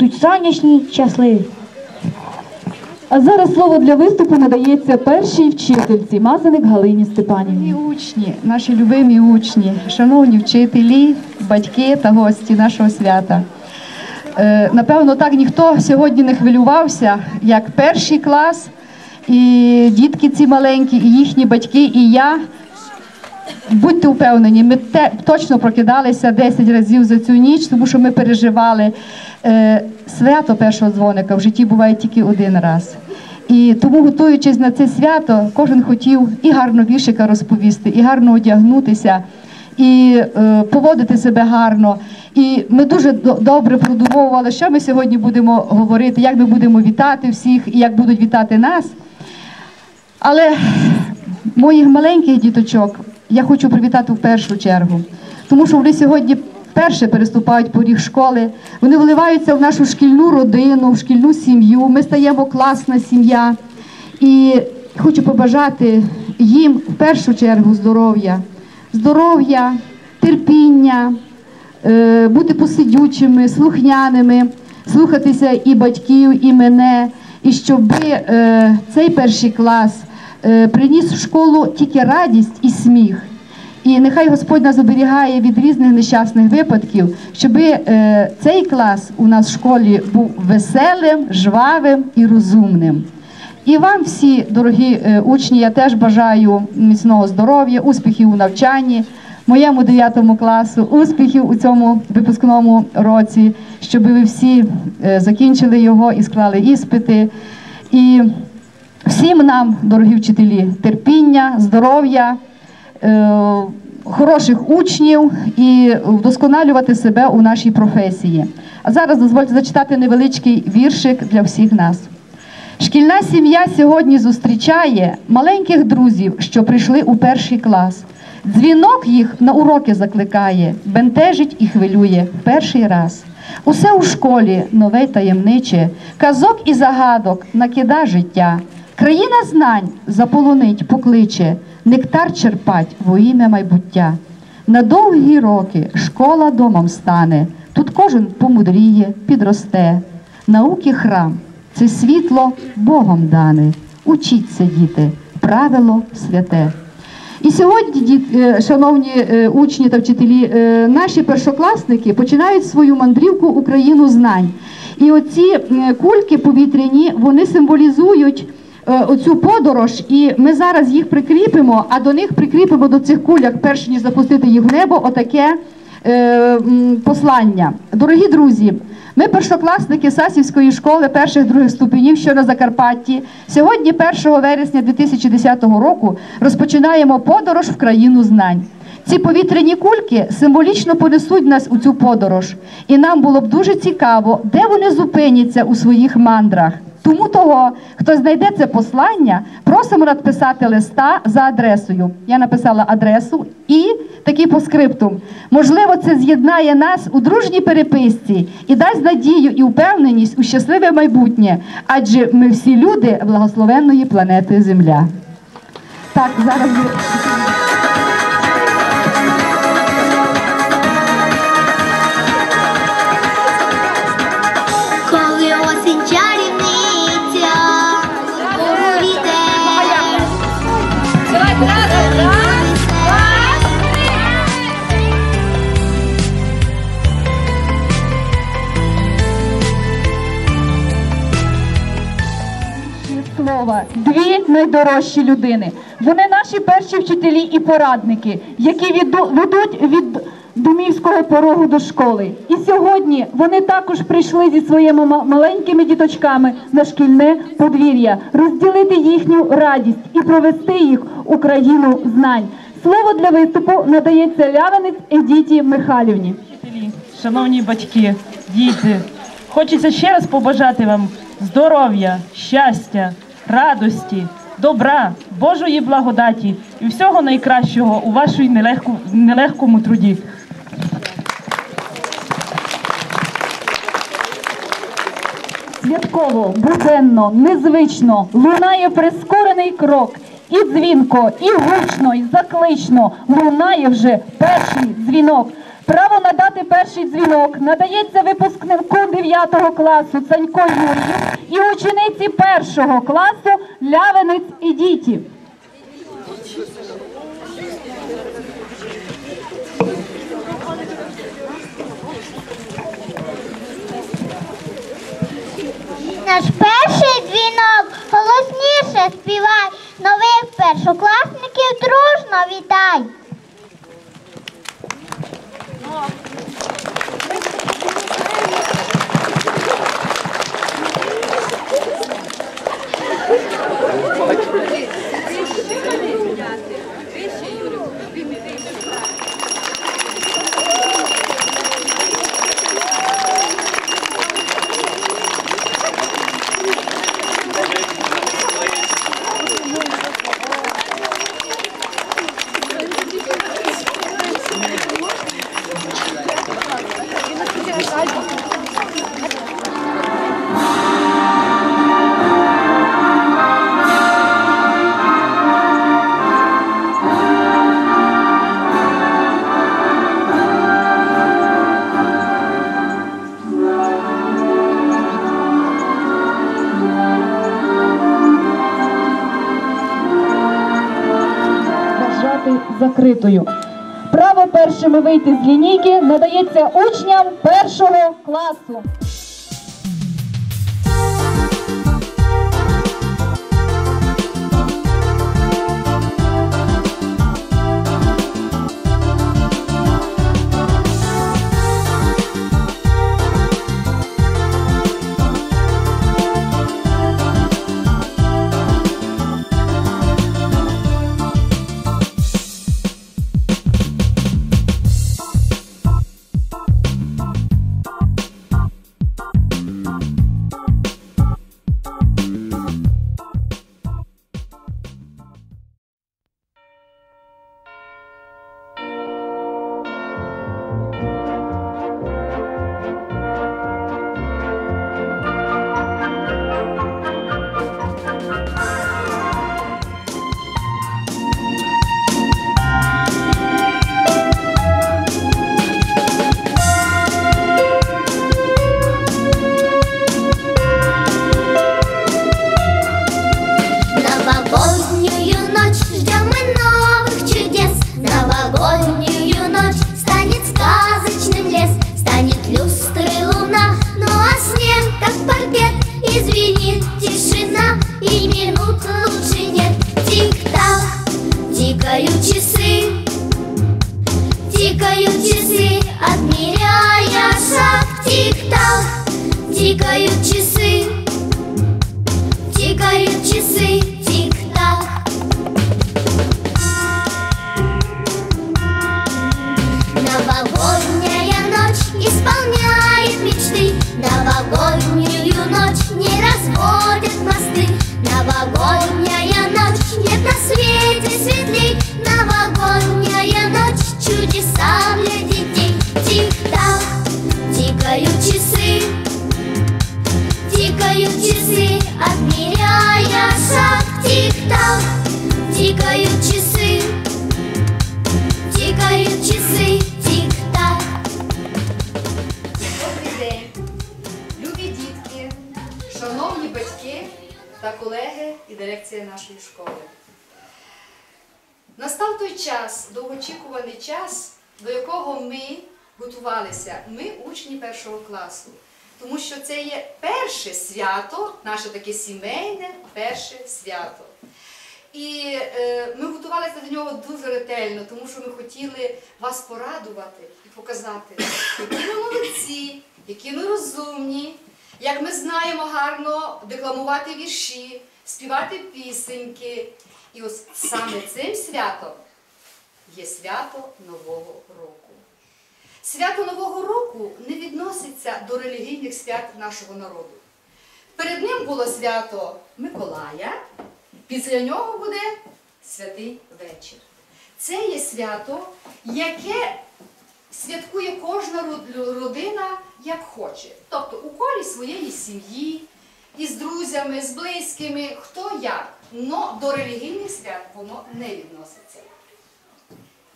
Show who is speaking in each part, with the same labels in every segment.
Speaker 1: будуть сонячні, щасливі.
Speaker 2: А зараз слово для виступу надається першій вчительці Мазаник Галині Степанівні.
Speaker 3: Учні, наші любимі учні, шановні вчителі, батьки та гості нашого свята. Е, Напевно, так ніхто сьогодні не хвилювався, як перший клас, і дітки ці маленькі, і їхні батьки, і я. Будьте впевнені, ми те, точно прокидалися 10 разів за цю ніч, тому що ми переживали е, свято першого дзвоника в житті буває тільки один раз. І тому, готуючись на це свято, кожен хотів і гарно віршика розповісти, і гарно одягнутися, і е, поводити себе гарно. І ми дуже добре продумовували, що ми сьогодні будемо говорити, як ми будемо вітати всіх і як будуть вітати нас. Але моїх маленьких діточок я хочу привітати в першу чергу, тому що вони сьогодні вперше переступають поріг школи. Вони вливаються в нашу шкільну родину, в шкільну сім'ю. Ми стаємо класна сім'я. І хочу побажати їм в першу чергу здоров'я, здоров'я, терпіння, е, бути посидючими, слухняними, слухатися і батьків, і мене, і щоб е, цей перший клас приніс в школу тільки радість і сміх. І нехай Господь нас оберігає від різних нещасних випадків, щоб е, цей клас у нас в школі був веселим, жвавим і розумним. І вам всі, дорогі е, учні, я теж бажаю міцного здоров'я, успіхів у навчанні, моєму 9 класу, успіхів у цьому випускному році, щоб ви всі е, закінчили його і склали іспити. І всім нам, дорогі вчителі, терпіння, здоров'я, е, хороших учнів і вдосконалювати себе у нашій професії. А зараз дозвольте зачитати невеличкий віршик для всіх нас. Шкільна сім'я сьогодні зустрічає маленьких друзів, що прийшли у перший клас. Дзвінок їх на уроки закликає, бентежить і хвилює перший раз. Усе у школі нове таємниче, казок і загадок накида життя. Країна знань заполонить, покличе, нектар черпать во ім'я майбуття. На довгі роки школа домом стане, тут кожен помудріє, підросте. Науки храм це світло Богом дане. Учіться, діти, правило святе. І сьогодні, е, шановні е, учні та вчителі, е, наші першокласники починають свою мандрівку Україну знань. І оці кульки повітряні вони символізують оцю подорож, і ми зараз їх прикріпимо, а до них прикріпимо до цих куляк, перш ніж запустити їх в небо, отаке е, послання. Дорогі друзі, ми першокласники Сасівської школи перших других ступенів, що на Закарпатті. Сьогодні, 1 вересня 2010 року, розпочинаємо подорож в країну знань. Ці повітряні кульки символічно понесуть нас у цю подорож, і нам було б дуже цікаво, де вони зупиняться у своїх мандрах. Тому того, хто знайде це послання, просимо надписати листа за адресою. Я написала адресу і такий по скриптум. Можливо, це з'єднає нас у дружній переписці і дасть надію і впевненість у щасливе майбутнє, адже ми всі люди благословенної планети Земля. Так, зараз
Speaker 2: дві найдорожчі людини. Вони наші перші вчителі і порадники, які ведуть від домівського порогу до школи. І сьогодні вони також прийшли зі своїми маленькими діточками на шкільне подвір'я, розділити їхню радість і провести їх у країну знань. Слово для виступу надається Ляванець Едіті Михайлівні.
Speaker 4: Шановні батьки, діти, хочеться ще раз побажати вам здоров'я, щастя, радості, добра, Божої благодаті і всього найкращого у вашій нелегку, нелегкому труді.
Speaker 2: Святково, буденно, незвично лунає прискорений крок. І дзвінко, і гучно, і заклично лунає вже перший дзвінок. Право надати перший дзвінок надається випускнику 9 класу Цанько Юрію і учениці 1 класу Лявенець і діті.
Speaker 5: Наш перший дзвінок голосніше співай. Нових першокласників дружно вітай.
Speaker 2: Закритою. Право першими вийти з лінійки надається учням першого класу.
Speaker 5: Тикают часы Тикают часы, тик-так
Speaker 3: Добрий день, любі дітки, шановні батьки та колеги і дирекція нашої школи. Настав той час, довгоочікуваний час, до якого ми готувалися, ми учні першого класу. Тому що це є перше свято, наше таке сімейне перше свято. І е, ми готувалися до нього дуже ретельно, тому що ми хотіли вас порадувати і показати, які ми молодці, які ми розумні, як ми знаємо гарно декламувати вірші, співати пісеньки. І ось саме цим святом є свято Нового року. Свято Нового року не відноситься до релігійних свят нашого народу. Перед ним було свято Миколая, після нього буде святий вечір. Це є свято, яке святкує кожна родина як хоче. Тобто у колі своєї сім'ї, із друзями, з близькими, хто як. Но до релігійних свят воно не відноситься.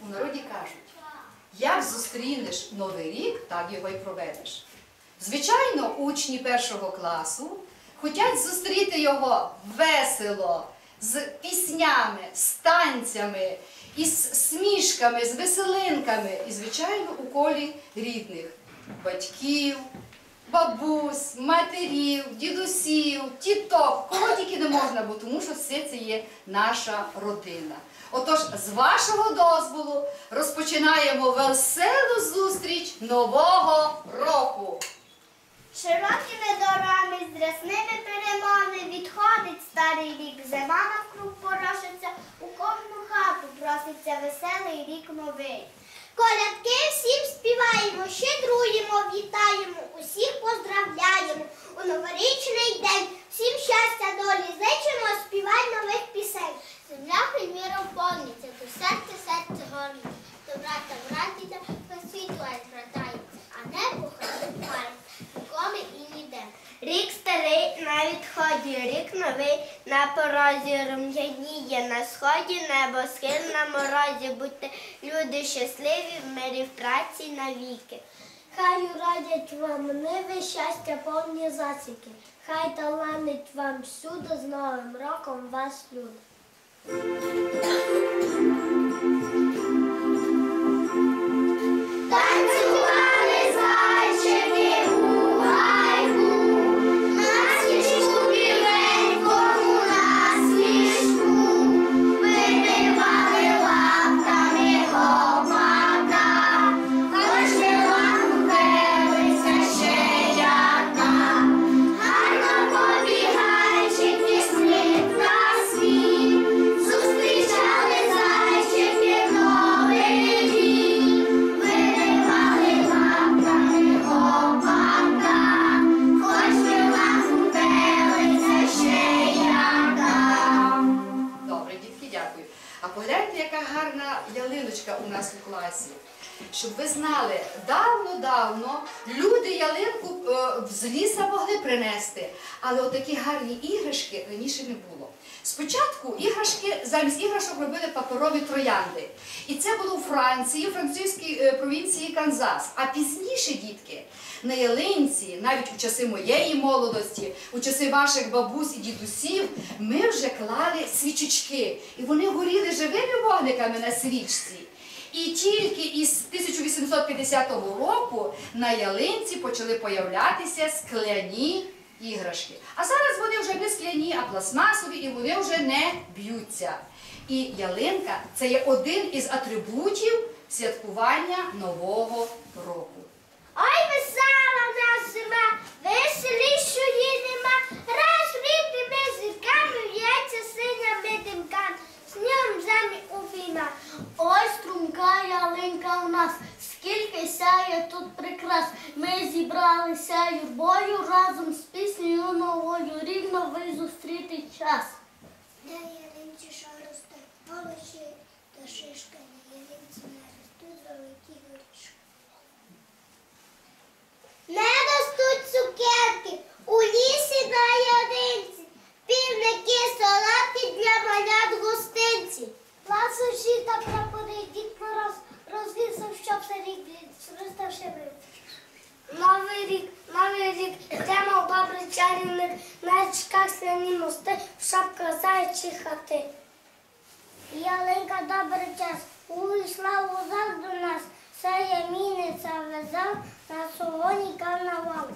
Speaker 3: У народі кажуть, Як зустрінеш новий рік, так його й проведеш. Звичайно, учні першого класу хочуть зустріти його весело, з піснями, з танцями, із смішками, з веселинками. І, звичайно, у колі рідних батьків, бабусь, матерів, дідусів, тіток, кого тільки не можна, бо тому що все це є наша родина. Отож, з вашого дозволу розпочинаємо веселу зустріч нового року.
Speaker 5: Широкими дорами, з рясними перемони відходить старий рік. Зима навкруг порошиться, у кожну хату проситься веселий рік новий. Колядки всім співаємо, щедруємо, вітаємо, усіх поздравляємо. У новорічний день всім щастя долі зичимо, співай нових пісень. Земля приміром повниться, то серце серце горить, добра та радіда по світу зградається, а небо ходить парить, ніколи і ніде. Рік старий на відході, рік новий на порозі рум'яніє, на сході небо схил морозі, будьте люди щасливі в мирі в праці навіки. Хай радять вам ниви щастя, повні засіки. Хай таланить вам всюди з Новим роком вас люди.
Speaker 3: Але отакі гарні іграшки раніше не було. Спочатку іграшки замість іграшок робили паперові троянди. І це було у Франції, у французькій е, провінції Канзас. А пізніше, дітки, на ялинці, навіть у часи моєї молодості, у часи ваших бабусь і дідусів, ми вже клали свічечки. І вони горіли живими вогниками на свічці. І тільки із 1850 року на ялинці почали появлятися скляні іграшки. А зараз вони вже не скляні, а пластмасові, і вони вже не б'ються. І ялинка це є один із атрибутів святкування Нового року.
Speaker 5: Ой, весела в нас зима, веселішої снігом у війна, ось струнка ялинка у нас, скільки сяє тут прикрас. Ми зібралися юрбою разом з піснею новою, рівно ви зустріти час.
Speaker 6: На ялинці що полощі та шишка, на ялинці не ростуть великі горішки.
Speaker 5: Не ростуть цукерки у лісі на ялинці, півники солодкі для малят гостинці.
Speaker 6: Ласощі та прапори дід Мороз розвісив, щоб все рік зростав ще
Speaker 5: Новий рік, новий рік, йдемо добрий чарівник, на річках сляні мости, в шапках зайчі хати.
Speaker 6: Ялинка добрий час, увійшла у зал до нас, Сая везав на солоні карнавал.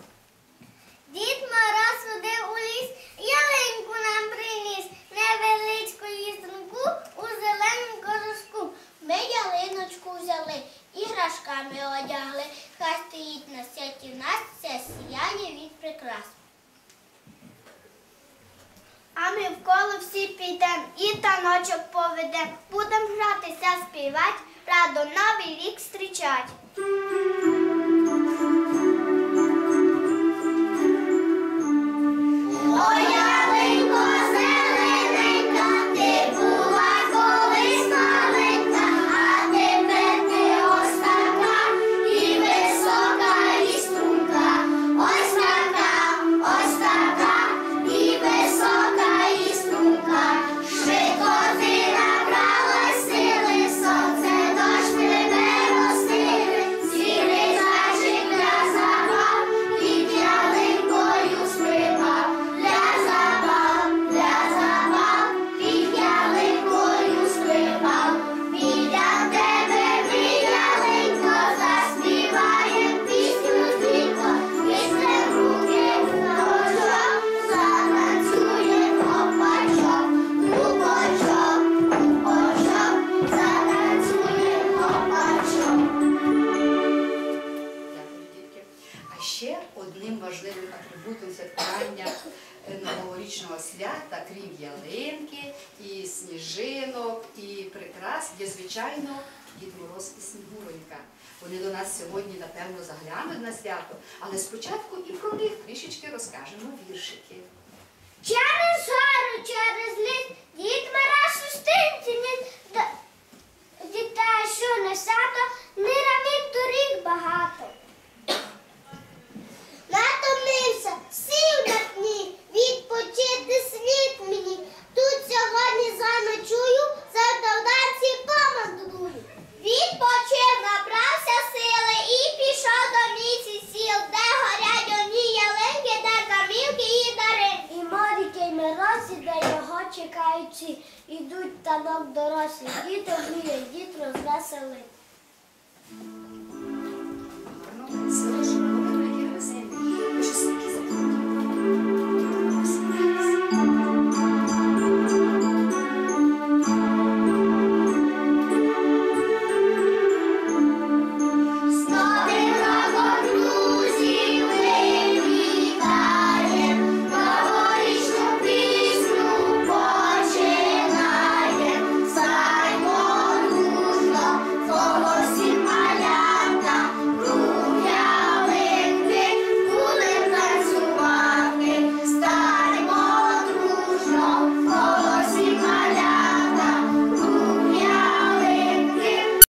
Speaker 5: Дід Мороз ходив у ліс, ялинку нам приніс, невеличку їструнку у зеленому кожушку.
Speaker 6: Ми ялиночку взяли, іграшками одягли, хай стоїть на святі в нас це сіяння від прикрас.
Speaker 5: А ми вколо всі підемо і таночок поведем. Будем гратися, співать, радо новий рік зустрічать.
Speaker 3: Новорічного свята, крім ялинки, і сніжинок, і прикрас, є звичайно Дід Мороз і Снігуронька. Вони до нас сьогодні, напевно, заглянуть на свято, але спочатку і про них трішечки розкажемо віршики.
Speaker 5: Через гору, через ліс, дід Мороз шустинці ніс. Дітей, що не сято, не равін доріг багато. Натомився, сів на пні, відпочити слід мені. Тут сьогодні заночую, завдавданці помандрую. Відпочив, набрався сили і пішов до місяць сіл, де горять одні ялинки, де камілки і даринки. І моріки, й морозі, де його чекаючи, ідуть танок дорослі, діти вміють,